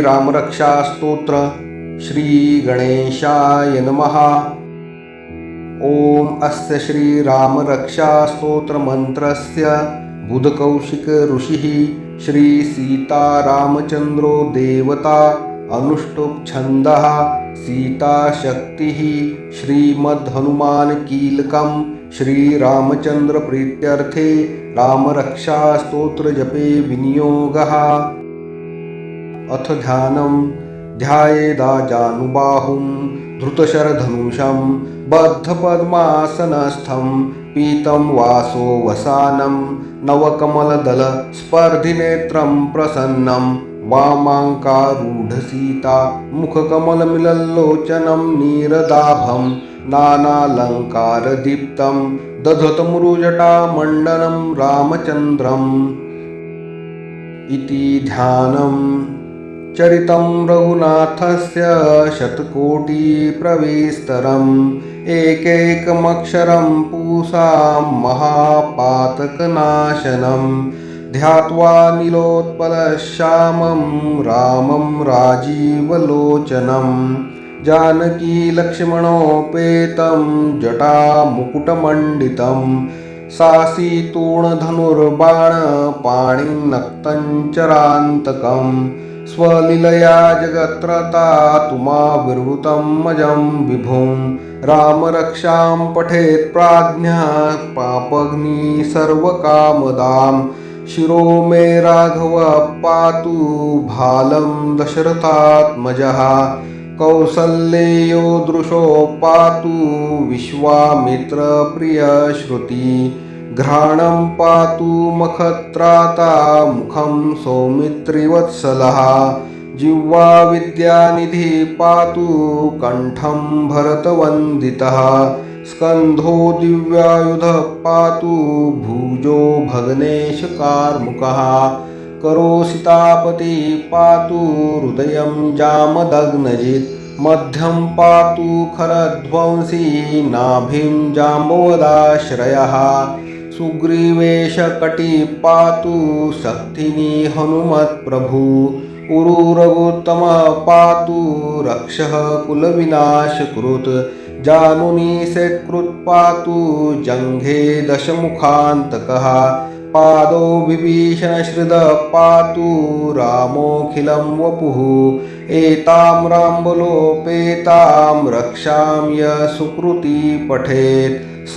श्रीरामरक्षास्तोत्र श्रीगणेशाय नमः। ओम अस्य श्रीरामरक्षास्तोत्रमन्त्रस्य बुधकौशिकऋषिः श्रीसीतारामचन्द्रो देवता अनुष्टुप्छन्दः सीताशक्तिः श्रीमद्हनुमानकीलकम् श्रीरामचन्द्रप्रीत्यर्थे जपे विनियोगः। अथ ध्यानं। ध्यायेदाजानुबाहुं धृतशरधनुषं बद्धपद्मासनस्थं, पीतं वसानं, नवकमलदलस्पर्धिनेत्रं प्रसन्नं, वामाङ्कारूढसीता, मुखकमलमिलल्लोचनं, नीरदाभं, नानालङ्कारदीप्तं, दधतमुरुजटामण्डनं, रामचन्द्रम्। इति ध्यानम्। चरितं रघुनाथस्य शतकोटिप्रविस्तरम् एकैकमक्षरं पूसां महापातकनाशनं ध्यात्वा नीलोत्पलश्यामं रामं राजीवलोचनं जानकीलक्ष्मणोपेतं जटामुकुटमण्डितं सासीतूणधनुर्बाणपाणिनक्तञ्चरान्तकम् स्वलीलया जगत्रता तुमाविर्वृतं मजं विभुं। रामरक्षां पठेत् प्राज्ञः पापग्नि सर्वकामदां। शिरो मे राघव पातु भालं दशरथात्मजः। कौसल्येयो दृशो पातु विश्वामित्रप्रियश्रुति। घ्राणं पातु मखत्राता मुखं सौमित्रिवत्सलः। जिह्वा विद्यानिधि पातु कण्ठं भरतवन्दितः। स्कन्धो दिव्यायुधः पातु भुजो भग्नेशकार्मुकः। करोसितापति पातु हृदयं जामदग्नजित्। मध्यं पातु खरध्वंसी नाभिं सुग्रीवेशकटी पातु शक्तिनी हनुमत्प्रभु उरुरघुत्तमः पातु रक्षः कुलविनाशकृत् जानुनी सेत्कृत् पातु जङ्घे दशमुखान्तकः। पादो विभीषणश्रिदः पातु रामोऽखिलं वपुः। एतां राम्बलोपेतां रक्षां य सुकृती पठेत्। स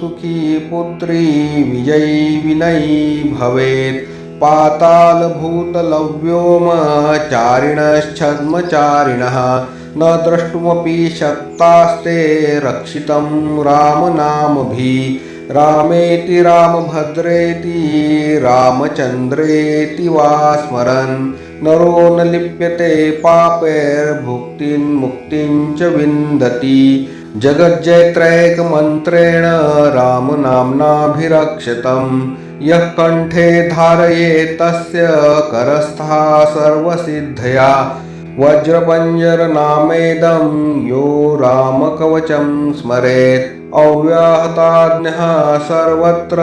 सुखी पुत्री विजयी विनयी भवेत्। पातालभूतलव्योमचारिणश्छद्मचारिणः। न द्रष्टुमपि शक्तास्ते रक्षितं रामनामभिः रामेति रामभद्रेति रामचन्द्रेति वा स्मरन्। नरो न लिप्यते पापैर्भुक्तिं मुक्तिं च विन्दति। जगज्जैत्रैकमन्त्रेण रामनाम्नाभिरक्षतम् यः कण्ठे धारये तस्य करस्था सर्वसिद्धया। वज्रपञ्जरनामेदं यो रामकवचं स्मरेत्। अव्याहताज्ञः सर्वत्र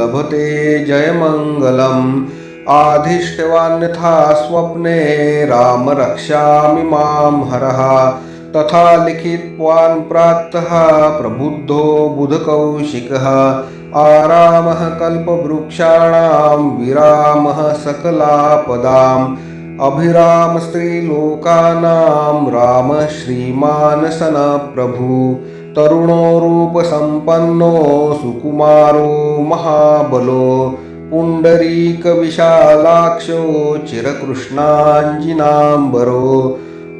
लभते जयमङ्गलम्। आधिष्ठवान्यथा स्वप्ने राम रक्षामि मां हरः। तथा लिखित्वान् प्रातः प्रबुद्धो बुधकौशिकः। आरामः कल्पवृक्षाणां विरामः सकलापदाम्। अभिराम स्त्रीलोकानां राम श्रीमानसन प्रभु तरुणो रूपसम्पन्नो सुकुमारो महाबलो पुण्डरीकविशालाक्षो चिरकृष्णाञ्जिनाम्बरो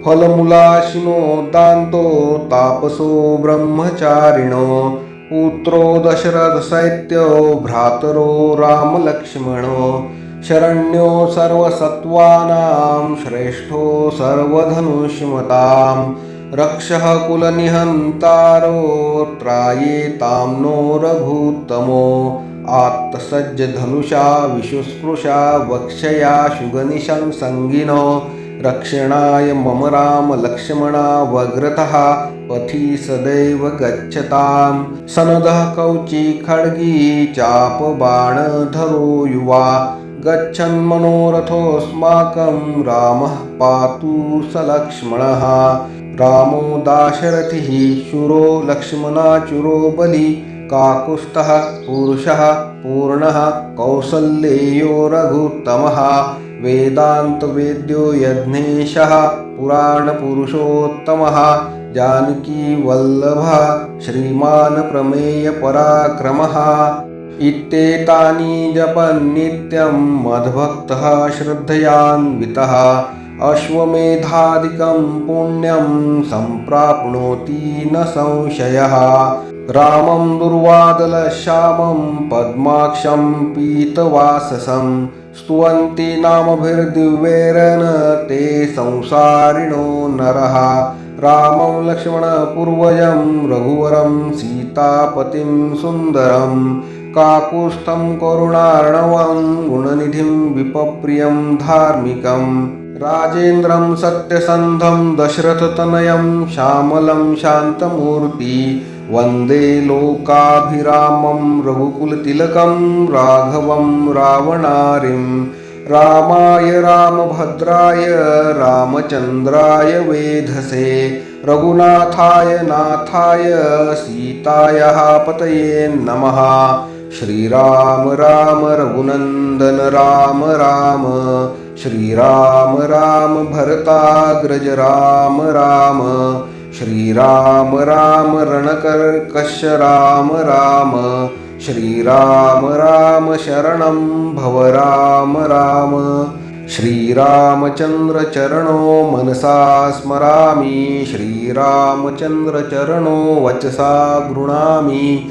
फलमुलाशिनो दान्तो तापसो ब्रह्मचारिणो पुत्रो दशरथशैत्यो भ्रातरो रामलक्ष्मणो शरण्यो सर्वसत्त्वानां श्रेष्ठो सर्वधनुष्मतां रक्षः कुलनिहन्तारोत्रायेतां नो रघुत्तमो आत्तसज्जधनुषा विशुस्पृशा वक्षया शुगनिशं सङ्गिनो रक्षणाय मम राम लक्ष्मणा वग्रतः पथि सदैव गच्छतां सनदः कौची खड्गी चापबाणधरो युवा गच्छन् मनोरथोऽस्माकं रामः पातु स लक्ष्मणः। रामो दाशरथिः शूरो लक्ष्मणाचुरो बलि। काकुस्थः पुरुषः पूर्णः कौसल्येयो रघुत्तमः। वेदान्तवेद्यो यज्ञेशः पुराणपुरुषोत्तमः। जानकीवल्लभः श्रीमान् प्रमेयपराक्रमः इत्येतानि जपन्नित्यं मद्भक्तः श्रद्धयान्वितः अश्वमेधादिकं पुण्यं सम्प्राप्नोति न संशयः। रामं दुर्वादलश्यामं पद्माक्षं पीतवाससं स्तुवन्ति नामभिर्दिव्यैरन ते संसारिणो नरः। रामं लक्ष्मणपूर्वजं रघुवरं सीतापतिं सुन्दरम् काकुस्थं करुणार्णवं गुणनिधिं विपप्रियं धार्मिकं। राजेन्द्रं सत्यसन्धं दशरथतनयं श्यामलं शान्तमूर्ति। वंदे लोकाभिरामं रघुकुलतिलकं राघवं रावणारिं। रामाय रामभद्राय रामचन्द्राय वेधसे। रघुनाथाय नाथाय सीतायाः पतये नमः। श्रीराम राम रघुनन्दन राम राम। श्रीराम राम भरताग्रज राम राम। श्रीराम राम रणकर्कश राम राम। श्रीराम राम शरणं भव राम राम। श्रीरामचन्द्रचरणो मनसा स्मरामि। श्रीरामचन्द्रचरणो वचसा गृणामि।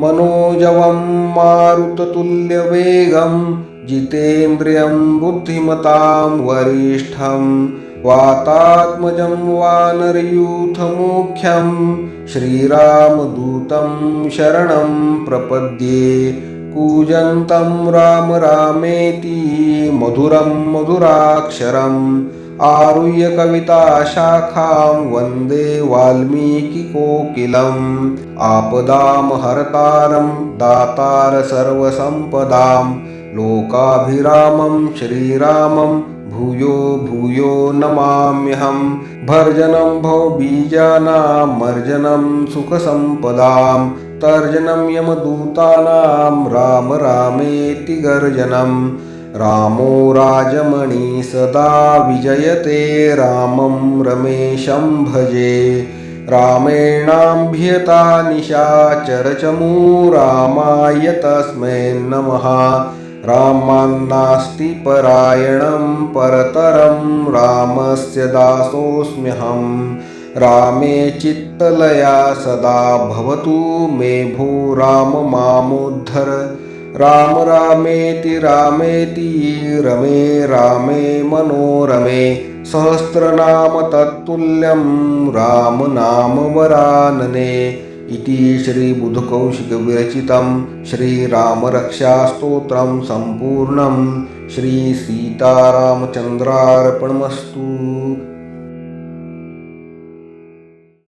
मनोजवं मारुततुल्यवेगं जितेन्द्रियं बुद्धिमतां वरिष्ठं वातात्मजं वानरयूथमुख्यं श्रीरामदूतं शरणं प्रपद्ये कूजन्तं राम रामेति मधुरं मधुराक्षरम् आरुह्यकविताशाखां वन्दे वाल्मीकिकोकिलम्। आपदां हरतारं दातार सर्वसम्पदां लोकाभिरामं श्रीरामं भूयो भूयो नमाम्यहं। भर्जनं भवबीजानां मर्जनं सुखसम्पदां। तर्जनं यमदूतानां राम रामेति गर्जनम्। रामो राजमणि सदा विजयते रामं रमेशं भजे। रामेणाम्भ्यता निशाचरचमू रामाय तस्मै नमः। रामान्नास्ति परायणं परतरं रामस्य दासोऽस्म्यहं। रामे चित्तलया सदा भवतु मे भो राम मामुद्धर। राम रामेति रामेति रमे रामे मनोरमे सहस्रनाम तत्तुल्यं रामनामवरानने इति श्रीबुधकौशिकविरचितं श्रीरामरक्षास्तोत्रं सम्पूर्णं श्रीसीतारामचन्द्रार्पणमस्तु।